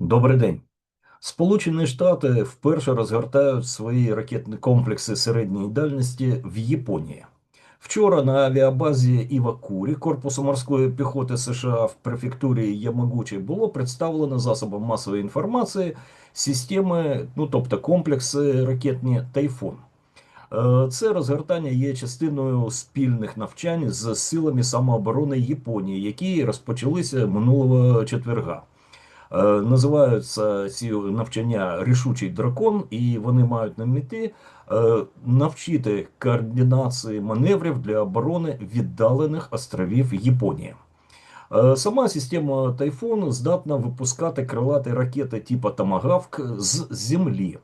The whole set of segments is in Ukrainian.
Добрий день. Сполучені Штати вперше розгортають свої ракетні комплекси середньої дальності в Японії. Вчора на авіабазі Івакурі Корпусу морської піхоти США в префектурі Ямагучі було представлено засобам масової інформації системи, ну тобто комплекси ракетні Тайфун. Е, Це розгортання є частиною спільних навчань з силами самооборони Японії, які розпочалися минулого четверга. Е, Називаються ці навчання рішучий дракон, і вони мають на меті е, навчити координації маневрів для оборони віддалених островів Японії. Е, Сама система Тайфун здатна випускати крилаті ракети типу Томагавк з землі.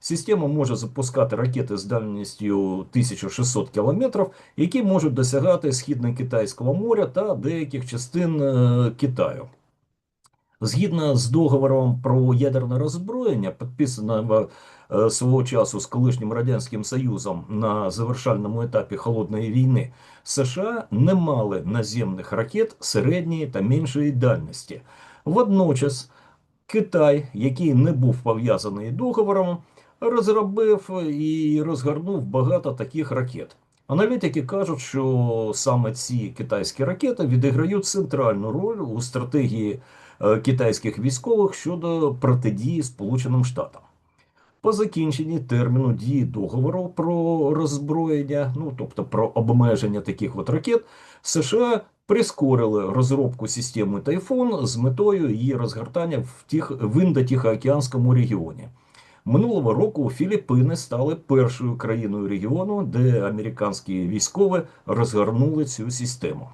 Система може запускати ракети з дальністю 1600 км, які можуть досягати Східно-Китайського моря та деяких частин Китаю. Згідно з договором про ядерне роззброєння, підписаного е, свого часу з колишнім Радянським Союзом на завершальному етапі Холодної війни, США не мали наземних ракет середньої та меншої дальності. Водночас Китай, який не був пов'язаний договором, розробив і розгорнув багато таких ракет. Аналітики кажуть, що саме ці китайські ракети відіграють центральну роль у стратегії е, китайських військових щодо протидії Сполученим Штатам. По закінченні терміну дії договору про роззброєння, ну тобто про обмеження таких от ракет, США прискорили розробку системи Тайфун з метою її розгортання в тих в індотихоокеанському регіоні. Минулого року Філіппини стали першою країною регіону, де американські військові розгорнули цю систему.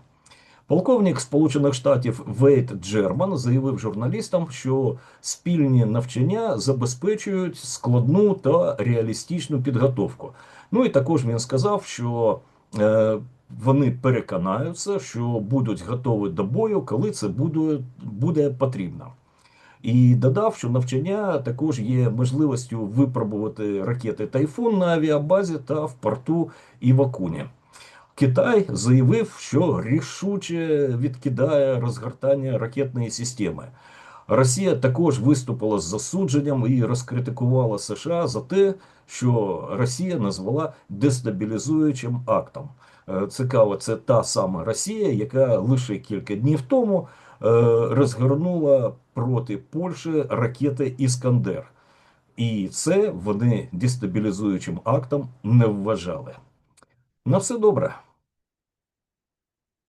Полковник Сполучених Штатів Вейт Джерман заявив журналістам, що спільні навчання забезпечують складну та реалістичну підготовку. Ну і також він сказав, що е, вони переконаються, що будуть готові до бою, коли це буде, буде потрібно. І додав, що навчання також є можливістю випробувати ракети Тайфун на авіабазі та в порту Івакуні. Китай заявив, що рішуче відкидає розгортання ракетної системи. Росія також виступила з засудженням і розкритикувала США за те, що Росія назвала дестабілізуючим актом. Е, Цікаво, це та сама Росія, яка лише кілька днів тому розгорнула проти Польщі ракети Іскандер. І це вони дестабілізуючим актом не вважали. На все добре.